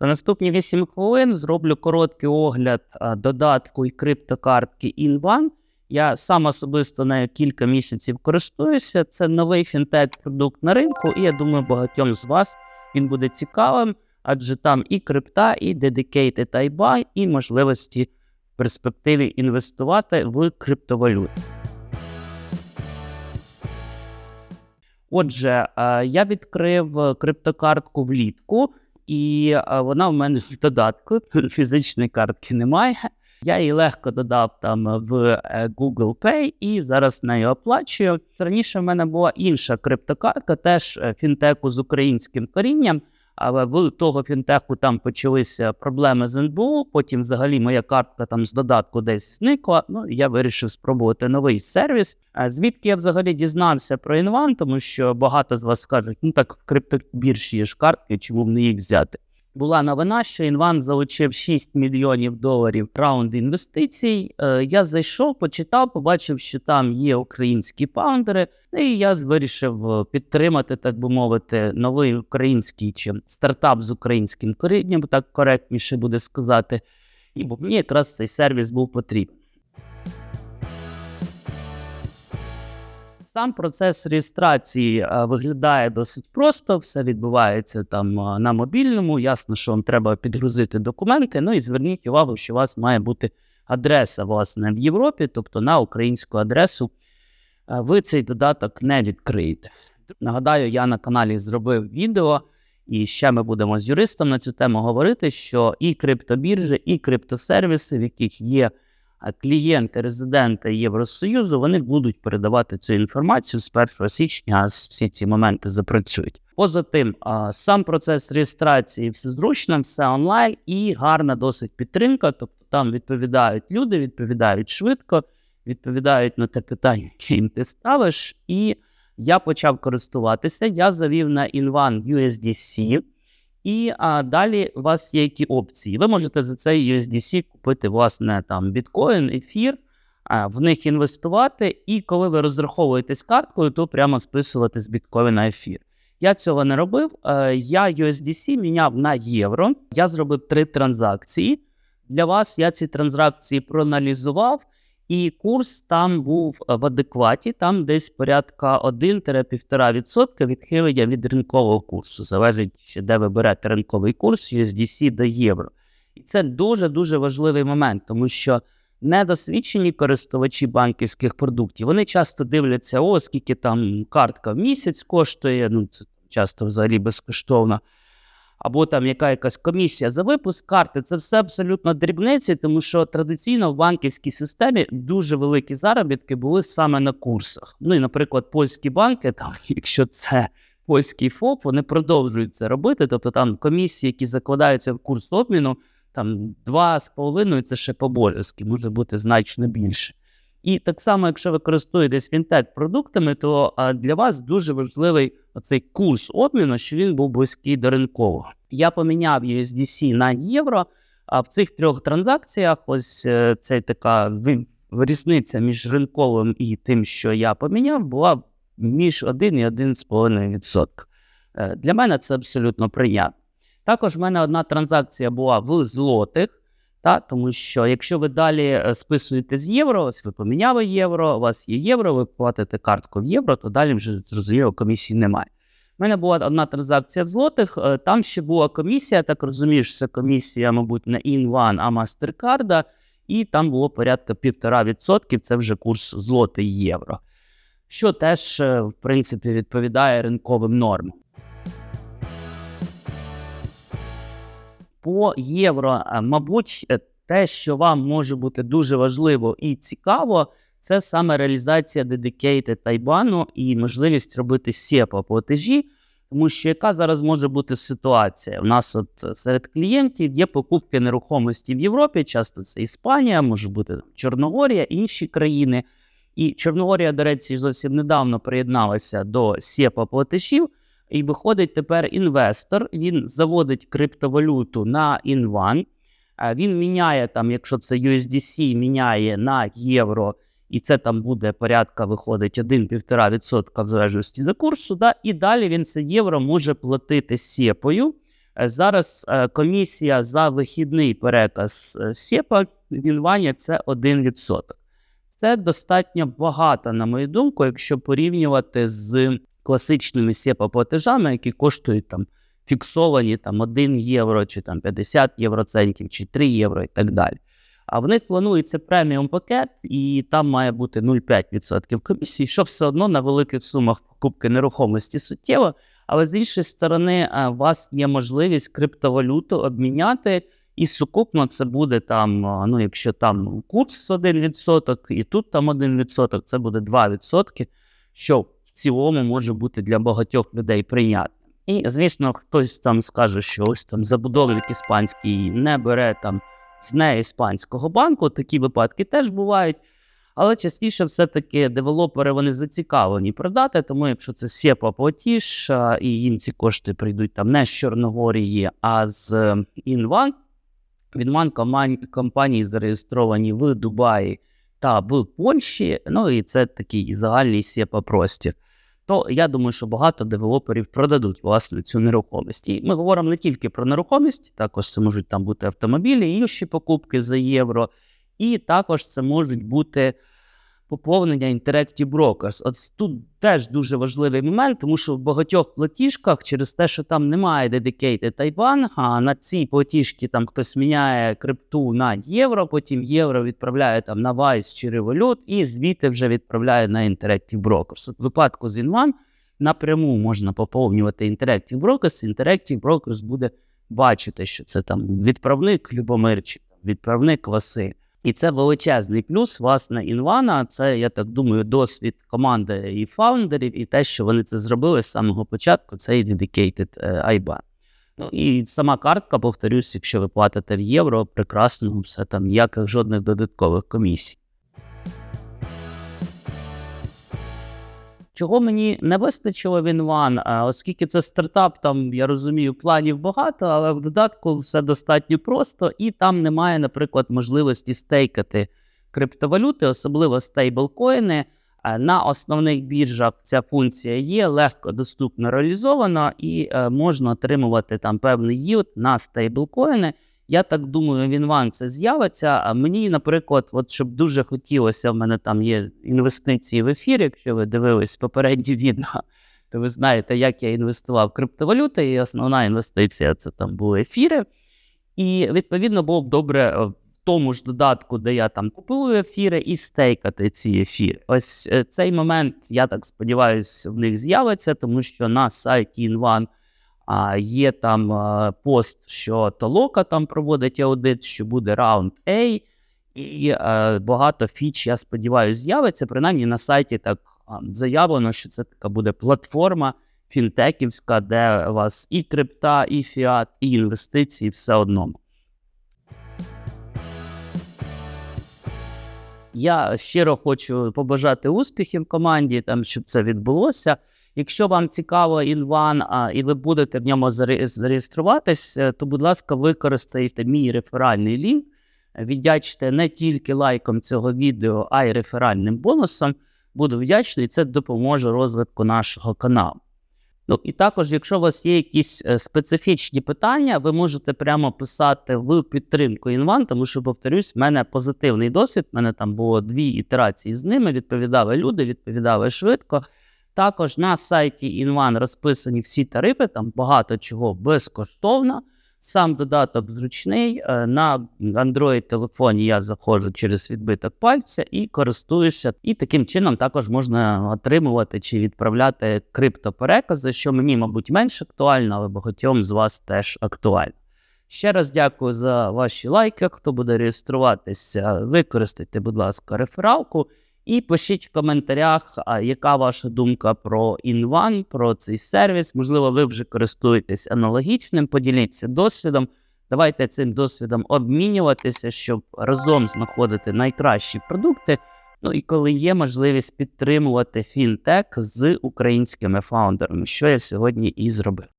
За наступні 8 хвилин зроблю короткий огляд додатку і криптокартки InOne. Я сам особисто нею кілька місяців користуюся. Це новий фінтек-продукт на ринку, і я думаю, багатьом з вас він буде цікавим, адже там і крипта, і dedicated iBuy, і можливості в перспективі інвестувати в криптовалюту. Отже, е, я відкрив е, криптокартку влітку, і е, вона в мене в додатку. Фізичної картки немає. Я її легко додав там в Google Pay і зараз нею оплачую. Раніше в мене була інша криптокартка, теж фінтеку з українським корінням. Але в того фінтеху там почалися проблеми з НБУ. Потім, взагалі, моя картка там з додатку десь зникла. Ну я вирішив спробувати новий сервіс. А звідки я взагалі дізнався про інван, тому що багато з вас скажуть, ну так в криптобірші є ж картки, чому б не їх взяти. Була новина, що інван залучив 6 мільйонів доларів раунд інвестицій. Е, я зайшов, почитав, побачив, що там є українські паундери, і я вирішив е, підтримати, так би мовити, новий український чи стартап з українським корінням, так коректніше буде сказати. І мені якраз цей сервіс був потрібен. Сам процес реєстрації е, виглядає досить просто, все відбувається там е, на мобільному. Ясно, що вам треба підгрузити документи. Ну і зверніть увагу, що у вас має бути адреса власне в Європі, тобто на українську адресу. е, Ви цей додаток не відкриєте. Нагадаю, я на каналі зробив відео, і ще ми будемо з юристом на цю тему говорити, що і криптобіржі, і криптосервіси, в яких є клієнти, резиденти Євросоюзу, вони будуть передавати цю інформацію з 1 січня, а всі ці моменти запрацюють. Поза тим, сам процес реєстрації все зручно, все онлайн і гарна досить підтримка. Тобто там відповідають люди, відповідають швидко, відповідають на те питання, яке їм ти ставиш. І я почав користуватися. Я завів на Invan USDC. І а, далі у вас є які опції. Ви можете за цей USDC купити, власне, там біткоін, ефір, а, в них інвестувати, і коли ви розраховуєтесь карткою, то прямо списувати з біткоїна ефір. Я цього не робив. Е, я USDC міняв на євро. Я зробив три транзакції. Для вас я ці транзакції проаналізував, і курс там був е, в адекваті, там десь порядка 1-1,5% відхилення від ринкового курсу. Залежить де ви берете ринковий курс USDC до євро. І це дуже-дуже важливий момент, тому що недосвідчені користувачі банківських продуктів вони часто дивляться, о, скільки там картка в місяць коштує, ну це часто взагалі безкоштовно. Або там яка якась комісія за випуск карти, це все абсолютно дрібниці, тому що традиційно в банківській системі дуже великі заробітки були саме на курсах. Ну і, наприклад, польські банки, там, якщо це польський ФОП, вони продовжують це робити. Тобто там комісії, які закладаються в курс обміну, там 2,5 це ще по-божески, може бути значно більше. І так само, якщо ви користуєтесь фінтек-продуктами, то для вас дуже важливий оцей курс обміну, що він був близький до ринкового. Я поміняв USDC на євро. А в цих трьох транзакціях, ось е, це така різниця між ринковим і тим, що я поміняв, була між 1 і 1,5%. Е, Для мене це абсолютно приємно. Також в мене одна транзакція була в злотих. Та, тому що якщо ви далі е, списуєте з євро, ось ви поміняли євро, у вас є євро, ви платите картку в євро, то далі вже зрозуміло комісії немає. У мене була одна транзакція в злотих, е, там ще була комісія, так розумієш, це комісія, мабуть, не InOne, а MasterCard, і там було порядка 1,5%, це вже курс злотий євро, що теж, е, в принципі, відповідає ринковим нормам. По євро, е, мабуть, е, те, що вам може бути дуже важливо і цікаво, це саме реалізація dedicated Тайбану і можливість робити SEPA платежі. Тому що яка зараз може бути ситуація? У нас от е, серед клієнтів є покупки нерухомості в Європі, часто це Іспанія, може бути Чорногорія, інші країни. І Чорногорія, до речі, зовсім недавно приєдналася до SEPA платежів. І виходить тепер інвестор, він заводить криптовалюту на інван, він міняє там, якщо це USDC, міняє на євро і це там буде порядка, виходить 1-1,5% в залежності від курсу. Да? І далі він це євро може платити сєпою. Е, Зараз е, комісія за вихідний переказ е, сєпа в Інвані це 1%. Це достатньо багато, на мою думку, якщо порівнювати з класичними сєпа платежами, які коштують там фіксовані там 1 євро, чи там 50 євроцентів, чи 3 євро і так далі. А в них планується преміум пакет, і там має бути 0,5% комісії, що все одно на великих сумах покупки нерухомості суттєво. Але з іншої сторони, е, у вас є можливість криптовалюту обміняти, і сукупно це буде там, е, ну якщо там курс 1%, і тут там 1%, це буде 2%, що цілому може бути для багатьох людей прийнятним. І, звісно, хтось там скаже, що ось там забудовник іспанський не бере там з не іспанського банку. Такі випадки теж бувають. Але частіше все-таки девелопери вони зацікавлені продати, тому якщо це SEPA платіж, і їм ці кошти прийдуть там не з Чорногорії, а з е, Інван. Інван компанії зареєстровані в Дубаї та в Польщі. Ну і це такий загальний SEPA простір. То я думаю, що багато девелоперів продадуть власне цю нерухомість. І ми говоримо не тільки про нерухомість, також це можуть там бути автомобілі, інші покупки за євро, і також це можуть бути поповнення Interactive Brokers. От тут теж дуже важливий момент, тому що в багатьох платіжках через те, що там немає dedicated IBAN, а на цій платіжці там хтось міняє крипту на євро, потім євро відправляє там на Vice чи Revolut, і звідти вже відправляє на Interactive Brokers. От в випадку з Invan напряму можна поповнювати Interactive Brokers, Interactive Brokers буде бачити, що це там відправник Любомир чи відправник Василь. І це величезний плюс, власне, інвана. Це, я так думаю, досвід команди і фаундерів, і те, що вони це зробили з самого початку, це і dedicated е, IBAN. Ну і сама картка, повторюсь, якщо ви платите в євро, прекрасно, все там ніяких жодних додаткових комісій. Чого мені не вистачило в Інван, оскільки це стартап, там я розумію, планів багато, але в додатку все достатньо просто, і там немає, наприклад, можливості стейкати криптовалюти, особливо стейблкоїни. Е, На основних біржах ця функція є легко доступно реалізована, і е, можна отримувати там певний yield на стейблкоїни. Я так думаю, в Інван це з'явиться. А мені, наприклад, от щоб дуже хотілося, в мене там є інвестиції в ефір. Якщо ви дивились попередні відео, то ви знаєте, як я інвестував в криптовалюти, і основна інвестиція це там були ефіри. І відповідно було б добре е, в тому ж додатку, де я там купую ефіри, і стейкати ці ефіри. Ось е, цей момент, я так сподіваюся, в них з'явиться, тому що на сайті Інван. А є там пост, що Толока там проводить аудит, що буде раунд A, і а, багато фіч, я сподіваюся, з'явиться. Принаймні на сайті так заявлено, що це така буде платформа фінтеківська, де у вас і крипта, і фіат, і інвестиції все одному. Я щиро хочу побажати успіхів команді, там, щоб це відбулося. Якщо вам цікаво інван, і ви будете в ньому заре- зареєструватись, е, то, будь ласка, використайте мій реферальний лінк. Віддячте не тільки лайком цього відео, а й реферальним бонусом. Буду вдячний, і це допоможе розвитку нашого каналу. Ну і також, якщо у вас є якісь е, специфічні питання, ви можете прямо писати в підтримку інван, тому що, повторюсь, в мене позитивний досвід. в мене там було дві ітерації з ними. Відповідали люди, відповідали швидко. Також на сайті Інван розписані всі тарифи, там багато чого безкоштовно. Сам додаток зручний. Е, На Android-телефоні я заходжу через відбиток пальця і користуюся. І таким чином також можна отримувати чи відправляти криптоперекази, що мені, мабуть, менш актуально, але багатьом з вас теж актуально. Ще раз дякую за ваші лайки. Хто буде реєструватися, використайте, будь ласка, рефералку. І пишіть в коментарях, яка ваша думка про Інван, про цей сервіс. Можливо, ви вже користуєтесь аналогічним, поділіться досвідом. Давайте цим досвідом обмінюватися, щоб разом знаходити найкращі продукти. Ну і коли є можливість підтримувати фінтек з українськими фаундерами, що я сьогодні і зробив.